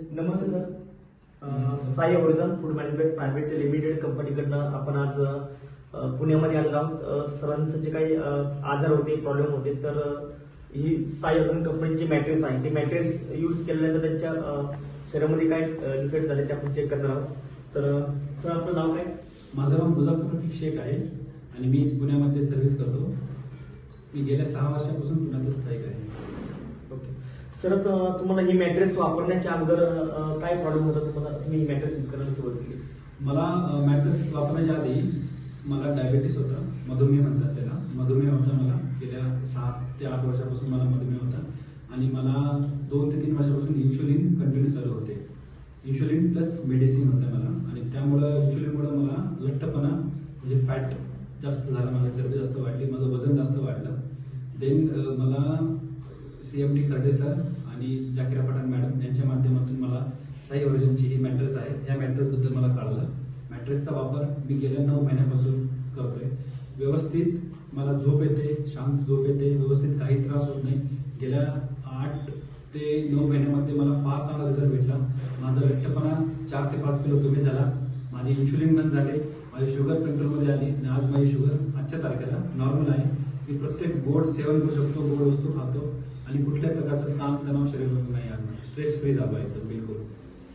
नमस्ते sir. Sai origin food management private limited कंपनीकडनं आपण आज पुण्यामध्ये आलेलो आहोत. सरांचं जे काही आजार होते प्रॉब्लेम होते तर ही साई ओरिजन कंपनीची मॅट्रेस आहे ती मॅट्रेस यूज केल्यानंतर त्यांच्या शरीरामध्ये काय इफेक्ट झाले ते आपण चेक करणार आहोत. तर सर आपलं नाव काय? माझं नाव मुझफ्फर रफिक शेख आहे आणि मी पुण्यामध्ये सर्व्हिस करतो. मी गेल्या सहा वर्षापासून पुण्यातच स्थायिक आहे. ओके सर तुम्हाला ही मॅट्रेस वापरण्याच्या अगोदर काय प्रॉब्लेम होता तुम्हाला? तुम्ही ही मॅट्रेस यूज करायला सुरुवात केली. मला मॅट्रेस वापरण्याच्या आधी मला डायबेटीस होता. मधुमेह म्हणतात त्याला. मधुमेह होता मला. गेल्या सात ते आठ वर्षापासून मला मधुमेह होता. आणि मला दोन ते तीन वर्षापासून इन्शुलिन कंटिन्यू चालू होते. इन्शुलिन प्लस मेडिसिन होतं मला. आणि त्यामुळं इन्शुलिनमुळं मला लठ्ठपणा म्हणजे फॅट जास्त झाला. मला चरबी जास्त वाढली. माझं वजन जास्त वाढलं. देन मला C M D Kharde sir आणि जाकिरा पठाण मॅडम यांच्या माध्यमातून मला साई ओरिजिनची ही मॅट्रेस आहे. या मॅट्रेसबद्दल मला कळलं. मॅट्रेसचा वापर मी गेल्या नऊ महिन्यापासून करतोय. व्यवस्थित मला झोप येते शांत झोप येते व्यवस्थित काही त्रास होत नाही. गेल्या आठ ते नऊ महिन्यामध्ये मला फार चांगला रिझल्ट भेटला. माझा लठ्ठपणा चार ते पाच किलो कमी झाला. माझी इन्शुलिन बंद झाले. माझी शुगर कंट्रोलमध्ये आली आणि आज माझी शुगर आजच्या तारखेला नॉर्मल आहे. मी प्रत्येक गोड सेवन करू शकतो गोड वस्तू खातो. आणि कुठल्याही प्रकारचा ताण तणाव शरीरामध्ये नाही आज स्ट्रेस फ्री झालो आहे एकदम बिलकुल.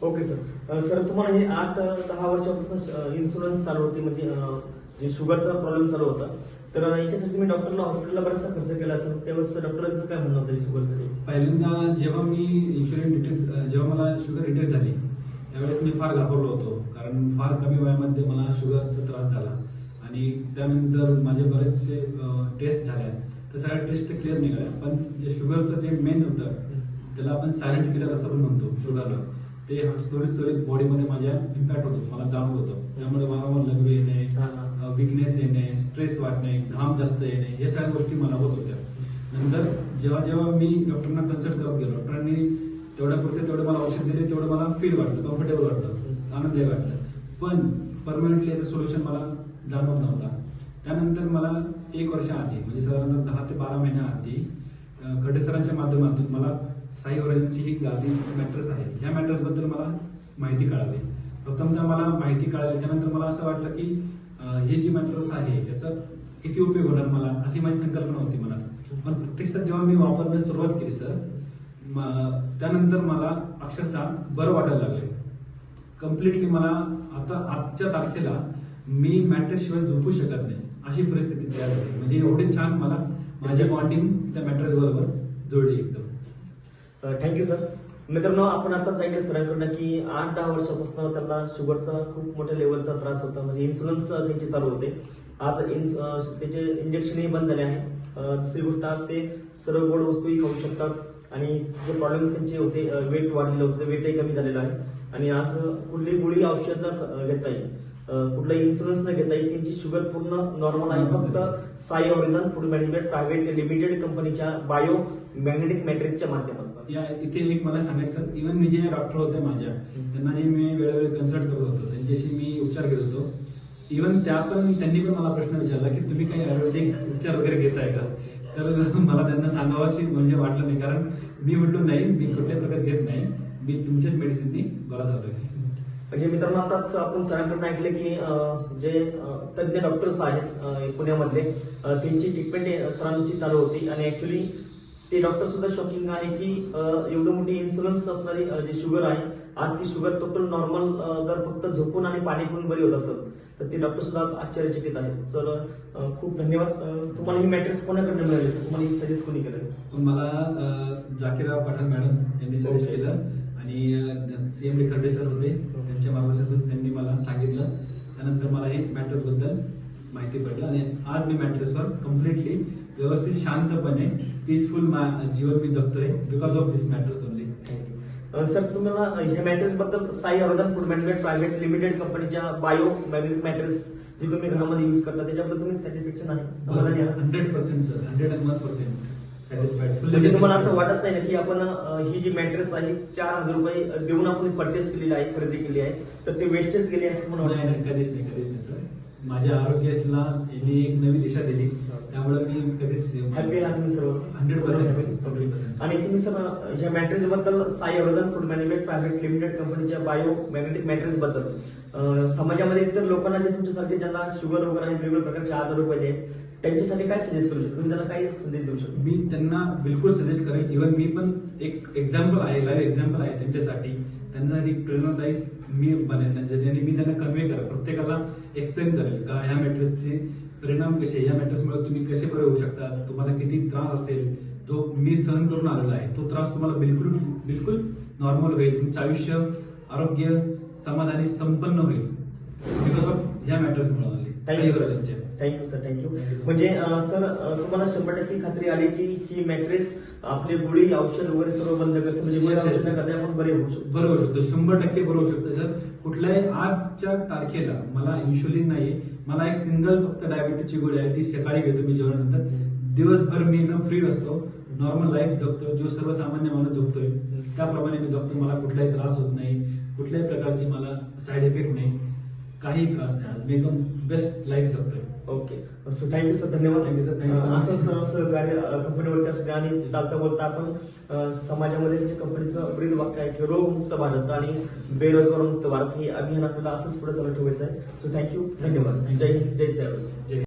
ओके सर सर तुम्हाला हे आठ दहा वर्षापासून इन्शुरन्स चालू होती म्हणजे जे शुगरचा प्रॉब्लेम चालू होता तर याच्यासाठी तुम्ही डॉक्टरला हॉस्पिटलला बराचसा खर्च केला असेल. त्यावेळेस डॉक्टरांचं काय म्हणणं होतं शुगरसाठी पहिल्यांदा जेव्हा मी इन्शुलिन डिटेक्ट जेव्हा मला शुगर डिटेक्ट झाली त्यावेळेस मी फार घाबरलो होतो. कारण फार कमी वयामध्ये मला शुगरचा त्रास झाला. आणि त्यानंतर माझे बरेचसे टेस्ट झाल्या त्या सगळ्या टेस्ट क्लिअर निघाल्या. पण जे शुगरचं जे मेन होतं त्याला आपण सायलेंट किलर असं पण म्हणतो शुगरला. ते स्टोरेज स्टोरेज बॉडीमध्ये माझ्या इम्पॅक्ट होतो मला जाणवत होतं. त्यामुळे वारंवार लघवी येणे. विकनेस येणे स्ट्रेस वाढणे घाम जास्त येणे हे सगळ्या गोष्टी मला होत होत्या. नंतर जेव्हा जेव्हा मी डॉक्टरांना कन्सल्ट करत गेलो डॉक्टरांनी तेवढ्या पुरते तेवढं मला औषध दिले तेवढं मला फील वाटलं कम्फर्टेबल वाटलं आनंददायी वाटलं. पण परमनंटली याचं सोल्युशन मला जाणवत नव्हता. त्यानंतर मला एक वर्ष आधी म्हणजे साधारणतः दहा ते बारा महिन्या आधी सरांच्या माध्यमातून मला साई ओरांची ही गादी मॅट्रेस आहे. ह्या मॅट्रेसबद्दल मला माहिती कळाली. प्रथमतः मला माहिती कळाली. त्यानंतर मला असं वाटलं की हे जी मॅट्रेस आहे याचा किती उपयोग होणार मला अशी माझी संकल्पना होती मनात. पण प्रत्यक्षात जेव्हा मी वापरण्यास सुरुवात केली सर त्यानंतर मला अक्षरशः बरं वाटायला लागले. कम्प्लिटली मला आता आजच्या तारखेला मी मॅट्रेस शिवाय झोपू शकत नाही. अशी परिस्थिती तयार होती. म्हणजे एवढे छान मला माझ्या बॉन्डिंग त्या मॅट्रेस बरोबर जोडली एकदम. थँक्यू सर मित्रांनो आपण आताच ऐकलं सरांकडनं की आठ दहा वर्षापासून त्यांना शुगरचा खूप मोठ्या लेवलचा त्रास होता. म्हणजे इन्शुरन्स त्यांचे चालू होते. आज इन्स त्याचे इंजेक्शनही बंद झाले आहे. दुसरी गोष्ट आज ते सर्व गोड वस्तूही खाऊ शकतात. आणि जे प्रॉब्लेम त्यांचे होते वेट वाढलेलं होतं वेटही कमी झालेलं आहे. आणि आज कुठली गोळी औषध घेता येईल. कुठलाही इन्शुरन्स न घेता येईल त्यांची शुगर पूर्ण नॉर्मल आहे. फक्त Sai origin food management private limited कंपनीच्या बायो मॅग्नेटिक मॅट्रिकच्या माध्यमातून. या इथे एक मला सांगायचं इव्हन मी जे डॉक्टर होते माझ्या त्यांना जे मी वेळोवेळी कन्सल्ट करत होतो त्यांच्याशी मी उपचार घेत होतो. इव्हन त्या पण त्यांनी पण मला प्रश्न विचारला की तुम्ही काही आयुर्वेदिक उपचार वगैरे घेताय का? तर मला त्यांना सांगावाशी म्हणजे वाटलं नाही. कारण मी म्हटलो नाही मी कुठल्याही प्रकारचे घेत नाही. मी तुमच्याच मेडिसिननी बरा झालोय. म्हणजे मित्रांनो आताच आपण सरांकडून ऐकले की जे अं, तज्ञ डॉक्टर्स आहेत पुण्यामधले त्यांची ट्रीटमेंट सरांची चालू होती. आणि ऍक्च्युली ते डॉक्टर सुद्धा शॉकिंग आहे की एवढं मोठी इन्शुरन्स असणारी जी शुगर आहे आज ती शुगर टोटल नॉर्मल जर फक्त झोपून आणि पाणी पिऊन बरी होत असेल तर ते डॉक्टर सुद्धा आश्चर्यचकित आहेत. तर अं, खूप धन्यवाद. तुम्हाला ही मॅट्रेस कोणाकडनं मिळाली? तुम्हाला ही सजेस्ट कोणी केलं? मला अं, जाकिरा पठाण मॅडम यांनी सजेस्ट. केलं. आणि सीएम डी खर्डे सर होते. त्यांच्या मार्गदर्शनातून त्यांनी मला सांगितलं. त्यानंतर मला हे मॅट्रेस बद्दल माहिती पडलं. आणि आज मी मॅट्रेसवर कम्प्लिटली व्यवस्थित शांतपणे पीसफुल जीवन मी जगतोय because of this mattress only sir तुम्हाला ह्या मॅट्रेस बद्दल साई अवधान फूड मॅनेजमेंट प्रायव्हेट लिमिटेड कंपनीच्या बायो मॅग्नेटिक मॅट्रेस जी तुम्ही घरामध्ये युज करता त्याच्याबद्दल तुम्ही सॅटिस्फॅक्शन आहे समाधानी hundred percent sir hundred and one percent म्हणजे तुम्हाला असं वाटत नाही ना की आपण ही जी मॅट्रेस आहे चार हजार रुपये देऊन आपण परचेस केलेली आहे खरेदी केली आहे तर ते वेस्टेज गेली असं म्हणून कधीच नाही कधीच नाही सर माझ्या आरोग्याला यांनी एक नवी दिशा दिली. त्यामुळे मी कधीच हॅपी आहात तुम्ही सर्व? 100% Okay. 100%. आणि तुम्ही सर ह्या मॅट्रेस बद्दल साई अवरोधन फूड मॅनेजमेंट प्रायव्हेट लिमिटेड कंपनीच्या बायो मॅग्नेटिक मॅट्रेस बद्दल. समाजामध्ये इतर लोकांना जे तुमच्यासारखे ज्यांना शुगर वगैरे वेगवेगळ्या प्रकारचे आजार वगैरे आहेत त्यांच्यासाठी काय सजेस्ट करू शकतो? तुम्ही त्यांना काय संदेश देऊ शकतो? मी त्यांना बिलकुल सजेस्ट करेन. इव्हन मी पण एक एक्झाम्पल आहे लाईव्ह एक्झाम्पल आहे त्यांच्यासाठी. त्यांना एक प्रेरणादायी मी बनेल त्यांच्यासाठी. आणि मी त्यांना कन्वे करेल. प्रत्येकाला एक्सप्लेन करेल का ह्या मॅट्रेसचे परिणाम कसे? ह्या मॅट्रेसमुळे तुम्ही कसे बरे होऊ शकता? तुम्हाला किती त्रास असेल? जो मी सहन करून आलेला आहे तो त्रास तुम्हाला बिलकुल बिलकुल नॉर्मल होईल. तुमचं आयुष्य आरोग्य समाधानी संपन्न होईल. बिकॉज ऑफ ह्या मॅट्रेसमुळे आले थँक्यू सर त्यांच्या thank you sir thank you म्हणजे सर तुम्हाला शंभर टक्के खात्री आली की ही मॅट्रेस आपली गोळी औषध वगैरे सर्व बंद करते. म्हणजे आपण बरे होऊ शकतो. बरं होऊ शकतो. शंभर टक्के बरं होऊ शकतं जर कुठल्याही आजच्या तारखेला मला इन्शुलिन नाहीये. मला एक सिंगल फक्त डायबिटीसची गोळी आहे. ती सकाळी घेतो मी जेवणानंतर. दिवसभर मी एकदम फ्री असतो. नॉर्मल लाईफ जगतो जो सर्वसामान्य माणूस जगतोय त्याप्रमाणे मी जगतो मला कुठलाही त्रास होत नाही. कुठल्याही प्रकारची मला साईड इफेक्ट नाही. काही त्रास नाही आज. मी एकदम बेस्ट लाईफ जगतोय. Okay so thank you sir धन्यवाद. Thank you, sir. Thank you so um, much. असंच सह- सहकार्य कंपनीवरती असू द्या आणि चालता बोलता आपण समाजामध्ये जे कंपनीचं ब्रीद वाक्य आहे की रोगमुक्त भारत आणि बेरोजगार मुक्त भारत हे अभियान आपल्याला असंच पुढे चालू ठेवायचं आहे. सो थँक्यू धन्यवाद. जय हिंद जय साहेब. जय